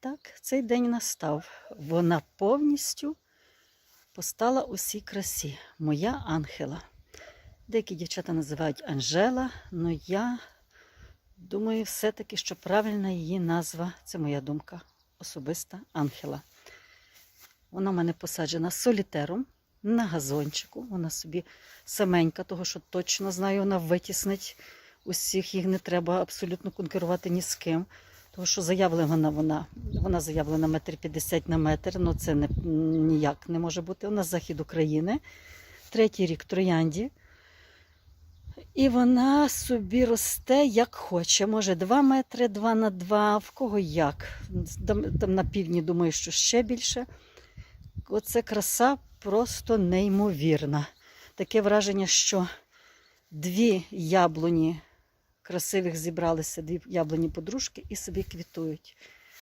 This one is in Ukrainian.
так, цей день настав. Вона повністю постала у всій красі. Моя ангела. Деякі дівчата називають Анжела, але я думаю, все-таки, що правильна її назва це моя думка особиста ангела. Вона в мене посаджена солітером на газончику. Вона собі саменька, того що точно знаю, вона витіснить усіх, їх не треба абсолютно конкурувати ні з ким. Тому що заявлена вона, вона заявлена метр п'ятдесят на метр, ну це не, ніяк не може бути. Вона з захід України, третій рік троянді. І вона собі росте як хоче. Може 2 метри, 2 на 2, в кого як. Там на півдні, думаю, що ще більше. Оце краса просто неймовірна. Таке враження, що дві яблуні красивих зібралися, дві яблуні подружки і собі квітують.